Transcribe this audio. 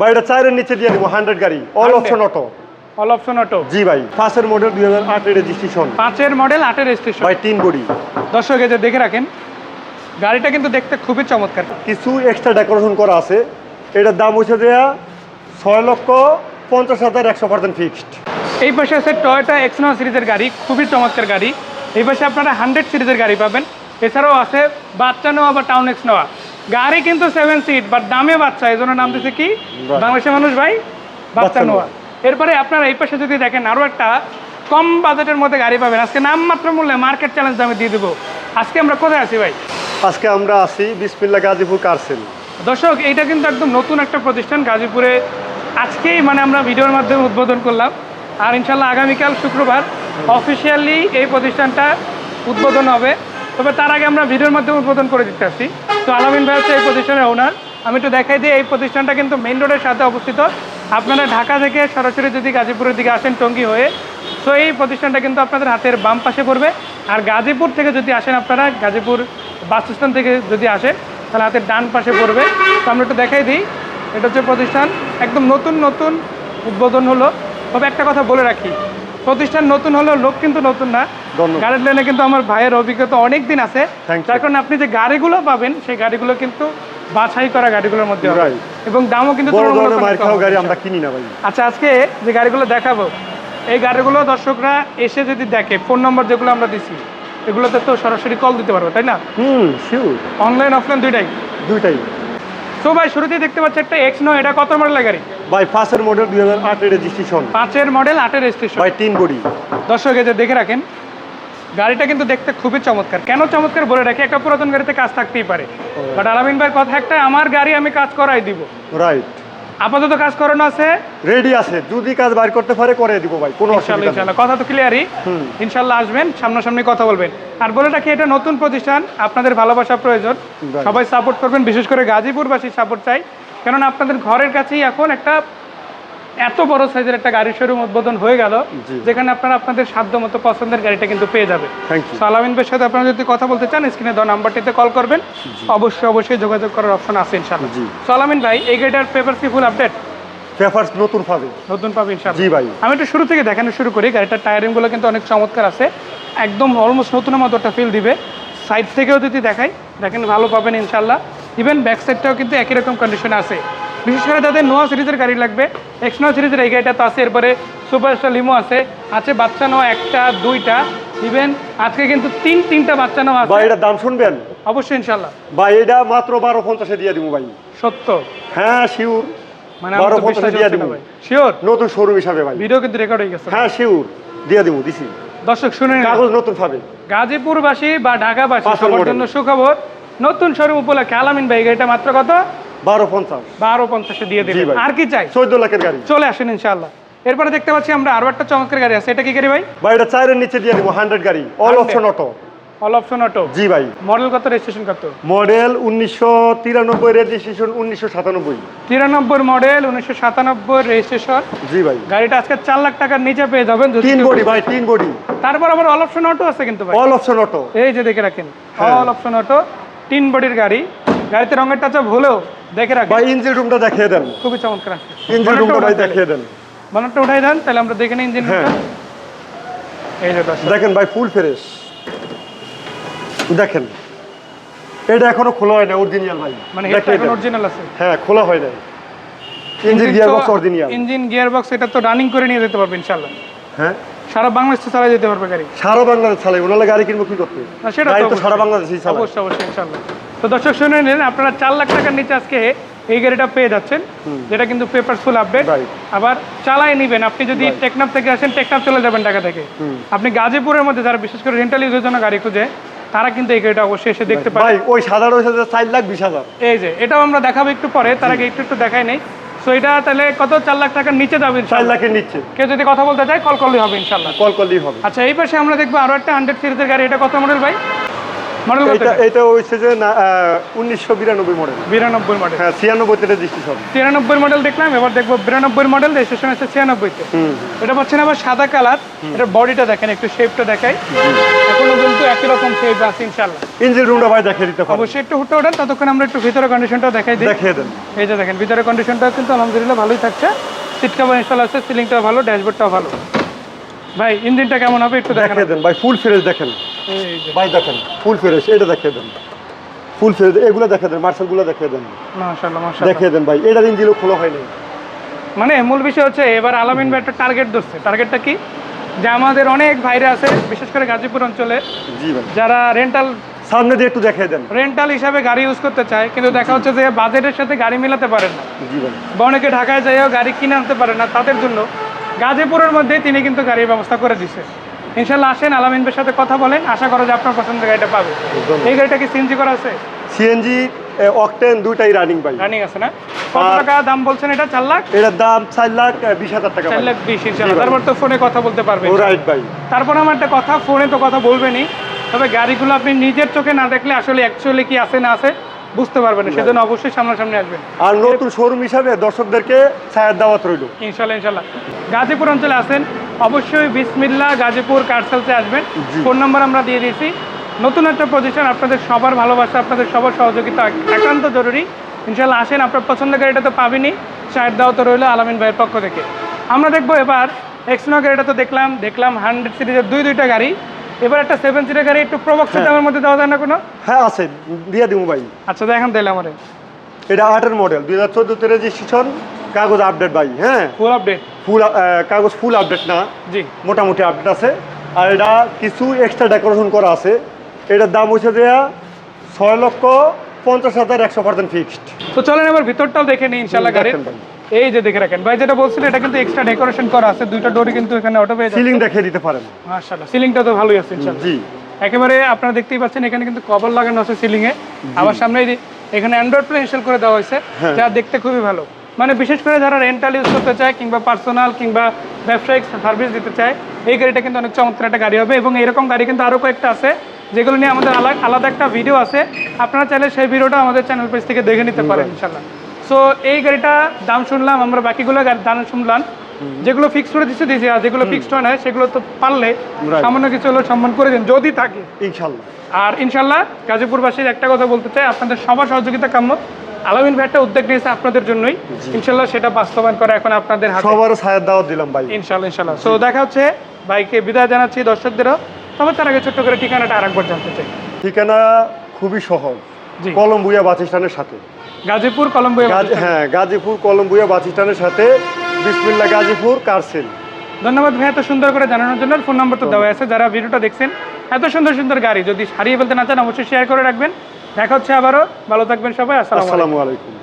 ভাই এটা চারের নিচে দিয়ে দিব হান্ড্রেড গাড়ি। All 100 option auto all option auto জি ভাই পাঁচের মডেল দুই হাজার আটের রেজিস্ট্রেশন পাঁচের মডেল আটের স্টেশন ভাই তিন বডি দর্শক এই দেখে রাখেন গাড়িটা কিন্তু দেখতে খুবই চমৎকার। কিছু এক্সট্রা ডেকোরেশন করা আছে। এটার দাম হচ্ছে দেয়া ছয় লক্ষ পঞ্চাশ হাজার একশো পার্সেন্ট ফিক্সড এই পাশে আছে টয়োটা এক্সনো সিরিজের গাড়ি খুবই চমৎকার গাড়ি। এই পাশে আপনারা হান্ড্রেড সিরিজের গাড়ি পাবেন। এছাড়াও আছে বাচ্চা নেওয়া বা টাউন এক্স নেওয়া। গাড়ি কিন্তু সেভেন সিট বাট দামে বাচ্চা এই জন্য নাম দিচ্ছে কি? বাংলাদেশের মানুষ ভাই বাচ্চা নোয়া। এরপরে আপনারা এই পাশে যদি দেখেন আরও একটা কম বাজেটের মধ্যে গাড়ি পাবেন। আজকে নামমাত্র মূল্যে মার্কেট চ্যালেঞ্জ দামে দিয়ে দেবো। আজকে আমরা কোথায় আছি ভাই? আজকে আমরা আছি বিসমিল্লা গাজীপুর কারসেল দর্শক এইটা কিন্তু একদম নতুন একটা প্রতিষ্ঠান গাজীপুরে আজকেই মানে আমরা ভিডিওর মাধ্যমে উদ্বোধন করলাম। আর ইনশাল্লাহ আগামীকাল শুক্রবার অফিসিয়ালি এই প্রতিষ্ঠানটা উদ্বোধন হবে। তবে তার আগে আমরা ভিডিওর মাধ্যমে উদ্বোধন করে দিতে আসছি। তো আলামিন ভাই হচ্ছে এই প্রতিষ্ঠানের ওনার আমি একটু দেখাই দিই, এই প্রতিষ্ঠানটা কিন্তু মেইন রোডের সাথে অবস্থিত। আপনারা ঢাকা থেকে সরাসরি যদি গাজীপুরের দিকে আসেন টঙ্গী হয়ে তো এই প্রতিষ্ঠানটা কিন্তু আপনাদের হাতের বাম পাশে পড়বে। আর গাজীপুর থেকে যদি আসেন আপনারা, গাজীপুর বাস স্ট্যান্ড থেকে যদি আসেন, তাহলে হাতের ডান পাশে পড়বে। তো আমরা একটু দেখাই দিই, এটা হচ্ছে প্রতিষ্ঠান। একদম নতুন নতুন উদ্বোধন হলো। তবে একটা কথা বলে রাখি, প্রতিষ্ঠান নতুন হলেও লোক কিন্তু নতুন না। গাড়ির লাইনে কিন্তু আমার ভাইয়ের অভিজ্ঞতা অনেক দিন আছে. যার কারণে আপনি যে গাড়িগুলো পাবেন সেই গাড়িগুলো কিন্তু বাছাই করা গাড়িগুলোর মধ্যে। এবং দামও কিন্তু গাড়ি আমরা কিনি না ভাই। আচ্ছা আজকে যে গাড়িগুলো দেখাবো এই গাড়িগুলো দর্শকরা এসে যদি দেখে ফোন নম্বর যেগুলো আমরা দিছি এগুলোতে তো সরাসরি কল দিতে পারবে তাই না? হুম শিওর অনলাইন অফলাইন দুইটাই। দুইটাই। তো ভাই শুরুতেই দেখতে পাচ্ছি একটা এক্স নয় এটা কত মডেলের গাড়ি? ভাই পাঁচের মডেল দুই হাজার আটের রেজিস্ট্রেশন পাঁচের মডেল আটের স্টেশন ভাই তিন বডি। দর্শক যে দেখে রাখেন গাড়িটা কিন্তু দেখতে খুবই চমৎকার। কেন চমৎকার বলে রাখি? একটা পুরাতন গাড়িতে কাজ থাকতেই পারে। বাট আলামিন ভাইয়ের কথা একটা আমার গাড়ি আমি কাজ করাই দিব। রাইট আপাতত কাজ করানো আছে? রেডি আছে। যদি কাজ বাইর করতে পারে করে দিব ভাই কোনো অসুবিধা নেই। ইনশাল্লাহ। কথা তো ক্লিয়ারই হুম। ইনশাল্লাহ আসবেন সামনাসামনি কথা বলবেন। আর বলে রাখি এটা নতুন প্রতিষ্ঠান আপনাদের ভালোবাসা প্রয়োজন। সবাই সাপোর্ট করবেন বিশেষ করে গাজীপুরবাসী সাপোর্ট চাই। কেননা আপনাদের ঘরের কাছেই এখন একটা এত বড় সাইজের একটা গাড়ি শোরুম উদ্বোধন হয়ে গেল যেখানে আপনারা আপনাদের সাধ্য মতো পছন্দের গাড়িটা কিন্তু পেয়ে যাবে। সালামিন ভাইয়ের সাথে আপনারা যদি কথা বলতে চান স্ক্রিনে দেওয়া নাম্বারটিতে কল করবেন। অবশ্যই অবশ্যই যোগাযোগ করার অপশন আছে ইনশাল্লাহ জি। সালামিন ভাই এই গাড়িটার পেপার সি ফুল আপডেট পেপার্স নতুন পাবে। নতুন পাবে ইনশাল্লাহ জি ভাই। আমি একটু শুরু থেকে দেখানো শুরু করি গাড়িটার টায়ারিংগুলো কিন্তু অনেক চমৎকার আছে। একদম অলমোস্ট নতুনের মতো একটা ফিল দিবে। সাইড থেকেও যদি দেখাই দেখেন ভালো পাবেন ইনশাল্লাহ ইভেন ব্যাক সাইডটাও কিন্তু একই রকম কন্ডিশনে আছে। বিশেষ করে যাদের নোয়া সিরিজের গাড়ি লাগবে এক্স নোয়া সিরিজের এই গাড়িটা তো আছে এরপরে সুপারস্টার লিমো আছে। আছে বাচ্চা নেওয়া একটা দুইটা। ইভেন আজকে কিন্তু তিন তিনটা বাচ্চা নেওয়া ভাই আছে এটার দাম শুনবেন? অবশ্যই ইনশাল্লাহ ভাই এটা মাত্র বারো পঞ্চাশে দিয়ে দিব ভাই। সত্য। হ্যাঁ শিওর মানে বারো পঞ্চাশে দিয়ে দিব। শিওর নতুন শোরুম হিসাবে ভাই। ভিডিও কিন্তু রেকর্ড হয়ে গেছে। হ্যাঁ শিওর দিয়ে দিব দিছি। দর্শক শুনে কাগজ নতুন পাবে। গাজীপুরবাসী বা ঢাকাবাসী সবার জন্য সুখবর। নতুন শোরুম উপলক্ষে আলামিন ভাই গাড়িটা মাত্র কত? বারো পঞ্চাশ। বারো পঞ্চাশে দিয়ে দিবেন। আর কি চাই? চোদ্দ লাখের গাড়ি। চলে আসেন এরপরে দেখতে পাচ্ছি আমরা আরও একটা চমৎকার গাড়ি আছে। এটা কি গাড়ি ভাই? ভাই এটা চারের নিচে দিয়ে দিব হান্ড্রেড গাড়ি। All 100 option auto all option auto জি ভাই। মডেল কত রেজিস্ট্রেশন কত? মডেল উনিশশো তিরানব্বই রেজিস্ট্রেশন উনিশশো সাতানব্বই। তিরানব্বই মডেল উনিশশো সাতানব্বই রেজিস্ট্রেশন জি ভাই। গাড়িটা আজকে চার লাখ টাকার নিচে পেয়ে যাবেন তিন বডি ভাই তিন বডি তারপর আবার অল অপশন অটো আছে কিন্তু ভাই। অল অপশন অটো এই যে দেখে রাখেন। হ্যাঁ। অল অপশন অটো তিন বডির গাড়ি। গাড়িতে রঙের টাচা ভুলেও দেখে ভাই ইঞ্জিন রুমটা দেখিয়ে দেন। খুবই চমৎকার ইঞ্জিন রুমটা ভাই দেখিয়ে দেন। বানারটা উঠাই দেন তাহলে আমরা দেখে নিই ইঞ্জিন হ্যাঁ। এই যে দেখেন ভাই ফুল ফ্রেশ দেখেন। এটা এখনও খোলা হয় না অরিজিনাল ভাই। মানে হেডটা এখন অরিজিনাল আছে। হ্যাঁ খোলা হয় নাই। Engine gear box original engine gear box এটা তো রানিং করে নিয়ে যেতে পারবে ইনশাআল্লাহ। হ্যাঁ। সারা বাংলাদেশ চালাই যেতে পারবে গাড়ি। সারা বাংলাদেশ চালাই ওনারা গাড়ি কিনবো কি করতে। না, সেটা তো। সারা বাংলাদেশেই চালাই অবশ্যই অবশ্যই ইনশাআল্লাহ। তো দর্শক শুনে নিন আপনারা চার লাখ টাকার নিচে আজকে এই গাড়িটা পেয়ে যাচ্ছেন যেটা কিন্তু পেপার ফুল আপডেট আবার চালাই নিবেন আপনি যদি. টেকনাফ থেকে আসেন টেকনাফ চলে যাবেন ঢাকা থেকে। আপনি গাজীপুরের মধ্যে যারা বিশেষ করে রেন্টাল ইউজের জন্য গাড়ি খুঁজে তারা কিন্তু এই গাড়িটা অবশ্যই এসে দেখতে পারে ওই সাধারণ চার লাখ বিশ হাজার। এই যে এটাও আমরা দেখাবো একটু পরে তার আগে একটু একটু দেখাই নেই। সো এটা তাহলে কত? চার লাখ টাকার নিচে যাবে চার লাখের নিচ্ছে কেউ যদি কথা বলতে চায় কল করলেই হবে ইনশাল্লাহ কল করলেই হবে। আচ্ছা এই পাশে আমরা দেখব আরও একটা হান্ড্রেড সিরিজের গাড়ি। এটা কত মডেল ভাই? মডেল এটা এটা হচ্ছে যে উনিশশো বিরানব্বই মডেল। বিরানব্বই মডেল। হ্যাঁ ছিয়ানব্বইতে রেজিস্ট্রেশন তিরানব্বই মডেল দেখলাম এবার দেখব বিরানব্বই মডেল রেজিস্ট্রেশন আছে ছিয়ানব্বইতে। এটা পাচ্ছেন আবার সাদা কালার এটার বডিটা দেখেন একটু শেপটা দেখাই। এখনও কিন্তু একই রকম শেপ আছে ইনশাল্লাহ ইঞ্জিন রুমটা ভাই দেখিয়ে দিতে পারব অবশ্যই একটু হুটে ওঠেন ততক্ষণ আমরা একটু ভিতরে কন্ডিশনটা দেখাই দিই। দেখিয়ে দেন। এই যে দেখেন ভিতরে কন্ডিশনটা কিন্তু আলহামদুলিল্লাহ ভালোই থাকছে। সিট কাভার ইনস্টল আছে সিলিংটা ভালো ড্যাশবোর্ডটাও ভালো। ভাই ইঞ্জিনটা কেমন হবে একটু দেখেন। দেন ভাই ফুল ফ্রেশ দেখেন। ভাই দেখেন ফুল ফ্রেশ এটা দেখিয়ে দেন। ফুল ফ্রেশ এগুলো দেখিয়ে দেন মার্শালগুলো দেখিয়ে দেন। দেখিয়ে দেন ভাই এটার ইঞ্জিনও খোলা হয়নি। মানে মূল বিষয় হচ্ছে এবার আলামিন ভাই একটা টার্গেট ধরছে। টার্গেটটা কি? যে আমাদের অনেক ভাইরা আছে বিশেষ করে গাজীপুর অঞ্চলে যারা রেন্টাল সামনে দিয়ে একটু দেখিয়ে দেন। রেন্টাল হিসাবে গাড়ি ইউজ করতে চায় কিন্তু দেখা হচ্ছে যে বাজেটের সাথে গাড়ি মিলাতে পারেন না। বা অনেকে ঢাকায় যাইও গাড়ি কিনে আনতে পারে না তাদের জন্য গাজীপুরের মধ্যে তিনি কিন্তু গাড়ির ব্যবস্থা করে দিছে। ইনশাল্লাহ আসেন আলামিন সাথে কথা বলেন। আশা করো যে আপনার পছন্দের গাড়িটা পাবে। এই গাড়িটা কি সিএনজি করা আছে? সিএনজি অকটেন দুইটাই রানিং ভাই রানিং আছে না? কত টাকা দাম বলছেন এটা? লাখ? এটার দাম লাখ আহ, বিশ হাজার টাকা চার লাখ বিশ ইনশাল্লাহ তারপর তো ফোনে কথা বলতে পারবেন। রাইট ভাই তারপর আমার একটা কথা ফোনে তো কথা বলবেনই। তবে গাড়িগুলো আপনি নিজের চোখে না দেখলে আসলে অ্যাকচুয়ালি কি আছে না আছে বুঝতে পারবেন সেজন্য অবশ্যই সামনাসামনি আসবেন। আর নতুন শোরুম হিসাবে দর্শকদেরকে ছায়ের দাওয়াত রইল। ইনশাল্লাহ ইনশাল্লাহ গাজীপুর অঞ্চলে আসেন অবশ্যই বিসমিল্লা গাজীপুর কারসেলসে আসবেন। ফোন নাম্বার আমরা দিয়ে দিয়েছি। নতুন একটা প্রতিষ্ঠান আপনাদের সবার ভালোবাসা আপনাদের সবার সহযোগিতা একান্ত জরুরি। ইনশাল্লাহ আসেন আপনার পছন্দের গাড়িটা তো পাবেনই। চায়ের দাও তো রইল আলামিন ভাইয়ের পক্ষ থেকে। আমরা দেখব এবার এক্সনো গাড়িটা তো দেখলাম দেখলাম হান্ড্রেড সিরিজের দুই দুইটা গাড়ি। এবার একটা সেভেন সিটের গাড়ি একটু প্রবক্স হ্যাঁ। দামের মধ্যে দেওয়া যায় না কোনো? হ্যাঁ আছে। দিয়ে দিব ভাই। আচ্ছা দেখেন তাহলে আমার। এটা আটের মডেল দুই হাজার চোদ্দোতে রেজিস্ট্রেশন কাগজ আপডেট ভাই হ্যাঁ? ফুল আপডেট ফুল কাগজ ফুল আপডেট না। জি। মোটামুটি আপডেট আছে। আর এটা কিছু এক্সট্রা ডেকোরেশন করা আছে। এটার দাম হচ্ছে যে ছয় লক্ষ পঞ্চাশ হাজার একশো পার্সেন্ট ফিক্সড তো চলেন এবার ভিতরটাও দেখে নিই ইনশাল্লাহ গাড়ির। এই যে দেখে রাখেন। ভাই যেটা বলছিলেন এটা কিন্তু এক্সট্রা ডেকোরেশন করা আছে। দুইটা ডোরি কিন্তু এখানে অটো পেয়ে সিলিং দেখিয়ে দিতে পারেন। মাশাআল্লাহ সিলিংটা তো ভালোই আছে ইনশাল্লাহ জি। একেবারে আপনারা দেখতেই পাচ্ছেন এখানে কিন্তু কভার লাগানো আছে সিলিং এ আবার সামনে এখানে অ্যান্ড্রয়েড প্লে ইনস্টল করে দেওয়া হয়েছে। হ্যাঁ। যা দেখতে খুবই ভালো। মানে বিশেষ করে যারা রেন্টাল ইউজ করতে চায় কিংবা পার্সোনাল কিংবা ব্যবসায়িক সার্ভিস দিতে চায় এই গাড়িটা কিন্তু অনেক চমৎকার একটা গাড়ি হবে এবং এরকম গাড়ি কিন্তু আরও কয়েকটা আছে যেগুলো নিয়ে আমাদের আলাদা আলাদা একটা ভিডিও আছে। আপনারা চাইলে সেই ভিডিওটা আমাদের চ্যানেল পেজ থেকে দেখে নিতে পারেন ইনশাল্লাহ সো এই গাড়িটা দাম শুনলাম আমরা বাকিগুলো দাম শুনলাম। যেগুলো ফিক্স করে দিচ্ছে দিয়েছি আর যেগুলো ফিক্সড হয় না সেগুলো তো পারলে সামান্য কিছু হলেও সম্মান করে দিন যদি থাকে। ইনশাল্লাহ আর ইনশাল্লাহ গাজীপুরবাসীর একটা কথা বলতে চাই আপনাদের সবার সহযোগিতা কাম্য। আলামিন ভাই একটা উদ্যোগ নিয়েছে আপনাদের জন্যই। ইনশাল্লাহ সেটা বাস্তবায়ন করা এখন আপনাদের সবার ছায়ের দাওয়াত দিলাম ভাই। ইনশাল্লাহ ইনশাল্লাহ। সো দেখা হচ্ছে ভাইকে বিদায় জানাচ্ছি দর্শকদেরও। তবে তার আগে ছোট্ট করে ঠিকানাটা আরেকবার জানতে চাই। ঠিকানা খুবই সহজ। কলম্বুয়া বাস স্ট্যান্ডের সাথে। গাজীপুর কলম্বো গাজ- হ্যাঁ গাজীপুর কলম্বুয়া বাস স্ট্যান্ডের সাথে বিসমিল্লা গাজীপুর কারসেল। ধন্যবাদ ভাই এত সুন্দর করে জানানোর জন্য। ফোন নাম্বার তো দেওয়া আছে। যারা ভিডিওটা দেখছেন এত সুন্দর সুন্দর গাড়ি যদি হারিয়ে ফেলতে না চান অবশ্যই শেয়ার করে রাখবেন। দেখা হচ্ছে আবারও। ভালো থাকবেন সবাই আসসালামু আলাইকুম।